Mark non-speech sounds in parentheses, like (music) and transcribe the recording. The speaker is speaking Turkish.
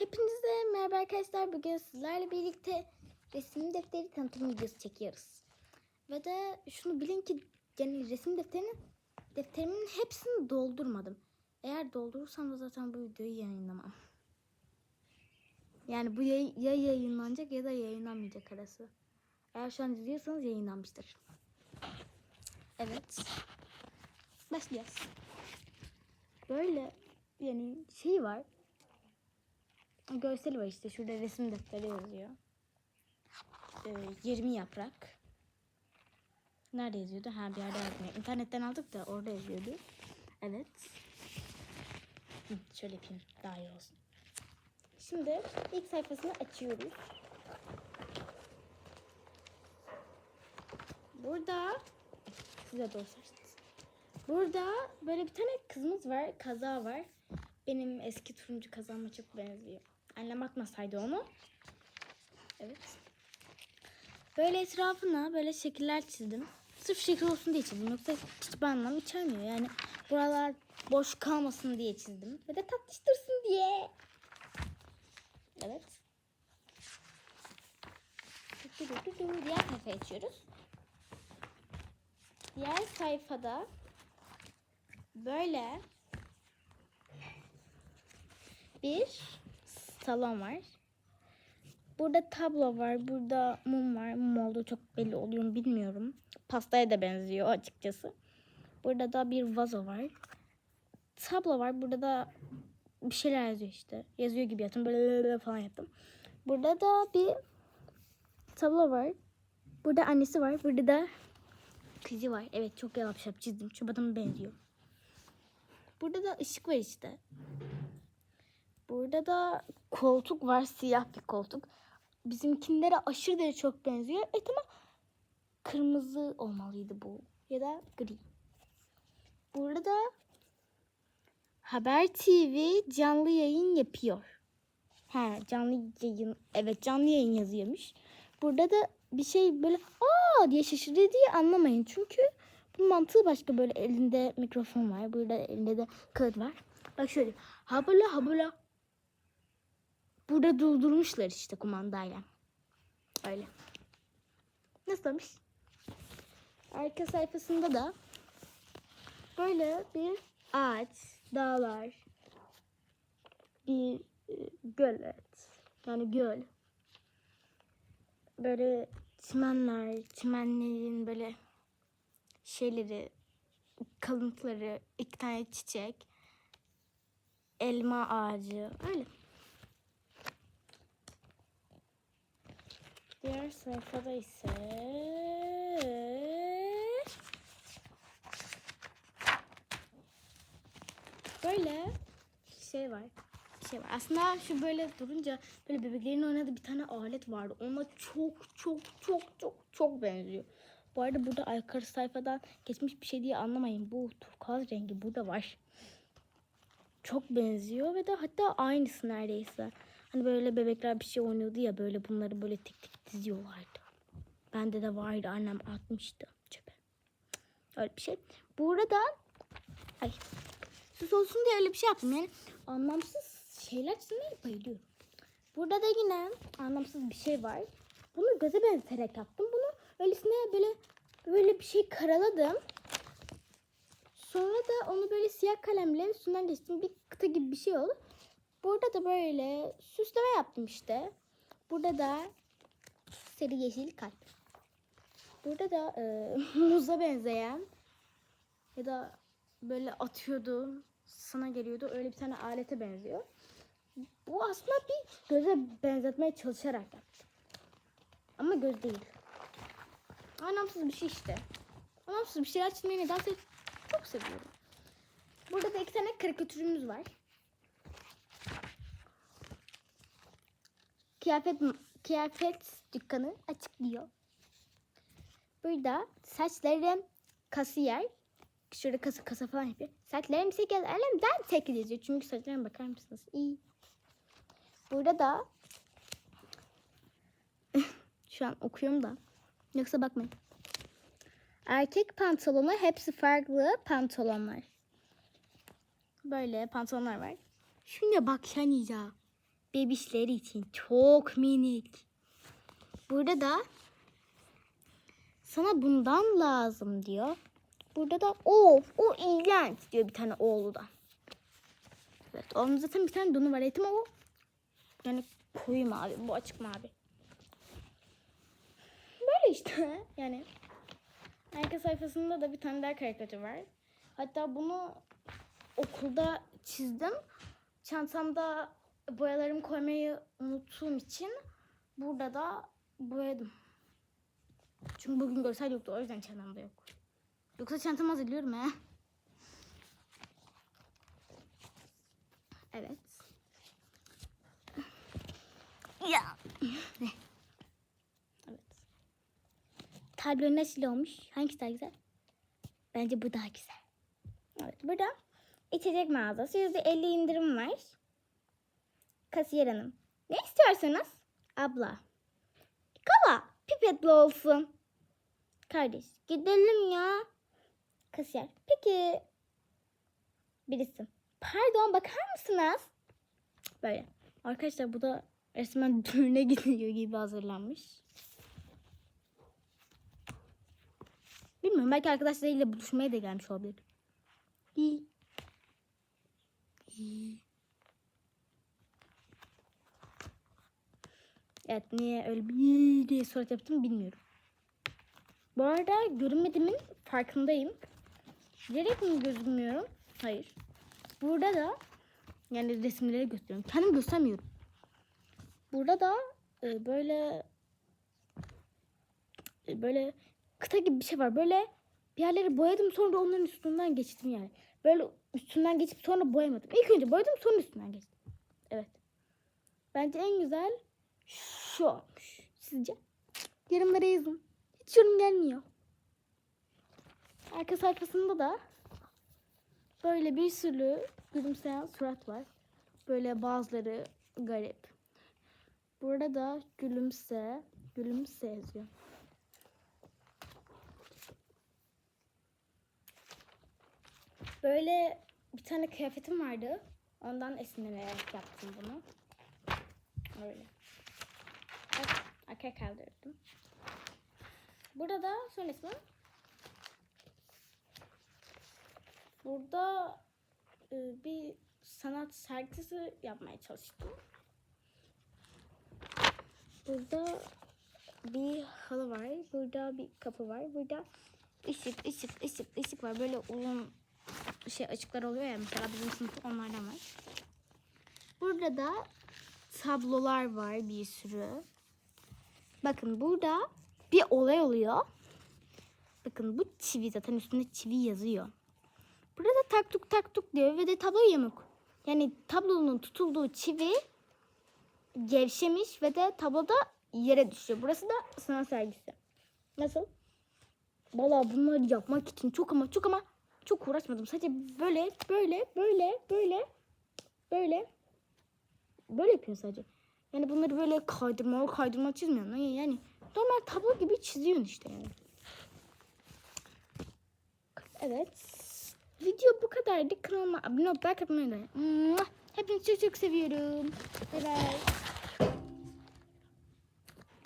Hepinize merhaba arkadaşlar. Bugün sizlerle birlikte resim defteri tanıtım videosu çekiyoruz. Ve de şunu bilin ki yani resim defterinin defterimin hepsini doldurmadım. Eğer doldurursam da zaten bu videoyu yayınlamam. Yani bu yay- ya yayınlanacak ya da yayınlanmayacak arası. Eğer şu an izliyorsanız yayınlanmıştır. Evet. Başlıyoruz. Böyle yani şey var. Görseli var işte. Şurada resim defteri yazıyor. Ee, 20 yaprak. Nerede yazıyordu? Ha bir yerde yazmıyor. İnternetten aldık da orada yazıyordu. Evet. Hı, şöyle yapayım daha iyi olsun. Şimdi ilk sayfasını açıyoruz. Burada size seçtiniz. Burada böyle bir tane kızımız var. Kaza var. Benim eski turuncu kazağıma çok benziyor. Annem atmasaydı onu. Evet. Böyle etrafına böyle şekiller çizdim. Sırf şekil olsun diye çizdim. Yoksa hiçbir anlam içermiyor. Yani buralar boş kalmasın diye çizdim. Ve de tatlıştırsın diye. Evet. Diğer sayfaya geçiyoruz. Diğer sayfada böyle bir salon var. Burada tablo var. Burada mum var. Mum olduğu çok belli oluyor mu bilmiyorum. Pastaya da benziyor açıkçası. Burada da bir vazo var. Tablo var. Burada da bir şeyler yazıyor işte. Yazıyor gibi yaptım. Böyle falan yaptım. Burada da bir tablo var. Burada annesi var. Burada da kızı var. Evet çok yalap çizdim. Şu adama benziyor. Burada da ışık var işte. Burada da koltuk var. Siyah bir koltuk. Bizimkinlere aşırı derece çok benziyor. Evet ama kırmızı olmalıydı bu. Ya da gri. Burada Haber TV canlı yayın yapıyor. Ha canlı yayın. Evet canlı yayın yazıyormuş. Burada da bir şey böyle aa diye şaşırdı diye anlamayın. Çünkü bunun mantığı başka böyle elinde mikrofon var. Burada elinde de kağıt var. Bak şöyle habala habala Burada durdurmuşlar işte kumandayla. Öyle. Nasılmış? Arka sayfasında da böyle bir ağaç, dağlar, bir e, gölet, yani göl. Böyle çimenler, çimenlerin böyle şeyleri, kalıntıları, iki tane çiçek, elma ağacı, öyle. Diğer sayfada ise böyle şey var. Şey var. Aslında şu böyle durunca böyle bebeklerin oynadığı bir tane alet vardı. Ona çok çok çok çok çok benziyor. Bu arada burada arka sayfadan geçmiş bir şey diye anlamayın. Bu turkuaz rengi burada var. Çok benziyor ve de hatta aynısı neredeyse. Hani böyle bebekler bir şey oynuyordu ya böyle bunları böyle tek tek diziyorlardı. Bende de vardı annem atmıştı çöpe. Öyle bir şey. Burada ay süs olsun diye öyle bir şey yaptım yani anlamsız şeyler çizmeye bayılıyorum. Burada da yine anlamsız bir şey var. Bunu göze benzeterek yaptım. Bunu öylesine böyle böyle bir şey karaladım. Sonra da onu böyle siyah kalemle üstünden geçtim. Bir kıta gibi bir şey oldu. Burada da böyle süsleme yaptım işte. Burada da sarı yeşil kalp. Burada da e, (laughs) muza benzeyen ya da böyle atıyordu sana geliyordu öyle bir tane alete benziyor. Bu aslında bir göze benzetmeye çalışarak yaptım. Ama göz değil. Anlamsız bir şey işte. Anlamsız bir şeyler çizmeyi nedense çok seviyorum. Burada da iki tane karikatürümüz var. Kıyafet kıyafet dükkanı açıklıyor. Burada saçlarım kasiyer. Şurada kasa kasa falan yapıyor. Saçlarım 8 elimden tek yazıyor. Çünkü saçlarıma bakar mısınız? İyi. Burada da (laughs) şu an okuyorum da. Yoksa bakmayın. Erkek pantolonu hepsi farklı pantolonlar. Böyle pantolonlar var. Şuna bak Şaniza. Bebişleri için çok minik. Burada da sana bundan lazım diyor. Burada da of o iğrenç diyor bir tane oğlu da. Evet onun zaten bir tane donu var etim o. Yani koyu mavi bu açık mavi. Böyle işte (laughs) yani. Arka sayfasında da bir tane daha karikatür var. Hatta bunu okulda çizdim. Çantamda boyalarımı koymayı unuttuğum için burada da boyadım. Çünkü bugün görsel yoktu o yüzden çantamda yok. Yoksa çantamı hazırlıyorum he. Evet. Ya. Evet. Tablo nasıl olmuş? Hangisi daha güzel? Bence bu daha güzel. Evet burada içecek mağazası. %50 indirim var. Kasiyer hanım. Ne istiyorsunuz? Abla. Kava pipetli olsun. Kardeş gidelim ya. Kasiyer. Peki. Birisi. Pardon bakar mısınız? Böyle. Arkadaşlar bu da resmen (laughs) düğüne gidiyor gibi hazırlanmış. Bilmiyorum belki arkadaşlarıyla buluşmaya da gelmiş olabilir. İyi. İyi. Evet niye öyle bir diye surat yaptım bilmiyorum. Bu arada görünmediğimin farkındayım. Bilerek mi gözükmüyorum? Hayır. Burada da yani resimleri gösteriyorum. Kendim göstermiyorum. Burada da e, böyle e, böyle kıta gibi bir şey var. Böyle bir yerleri boyadım sonra onların üstünden geçtim yani. Böyle üstünden geçip sonra boyamadım. İlk önce boyadım sonra üstünden geçtim. Evet. Bence en güzel şu olmuş. Sizce? Yorumlara yazın. Hiç yorum gelmiyor. Arka sayfasında da böyle bir sürü gülümseyen surat var. Böyle bazıları garip. Burada da gülümse, gülümse yazıyor. Böyle bir tane kıyafetim vardı. Ondan esinlenerek yaptım bunu. Öyle. Arkaya kaldırdım. Burada da son ismi. Burada e, bir sanat sergisi yapmaya çalıştım. Burada bir halı var. Burada bir kapı var. Burada ışık, ışık, ışık, ışık var. Böyle uzun şey açıklar oluyor ya mesela bizim sınıfta onlardan var. Burada da tablolar var bir sürü. Bakın burada bir olay oluyor. Bakın bu çivi zaten üstünde çivi yazıyor. Burada tak tuk tak tuk diyor ve de tablo yamuk. Yani tablonun tutulduğu çivi gevşemiş ve de tabloda yere düşüyor. Burası da sanat sergisi. Nasıl? Valla bunları yapmak için çok ama çok ama çok uğraşmadım. Sadece böyle böyle böyle böyle böyle böyle yapıyorsun sadece. Yani bunları böyle kaydırmalı kaydırmalı çizmiyorsun. Yani, yani normal tablo gibi çiziyorsun işte yani. Evet. Video bu kadardı. Kanalıma abone olup like atmayı unutmayın. Hepinizi çok çok seviyorum. Bay bay.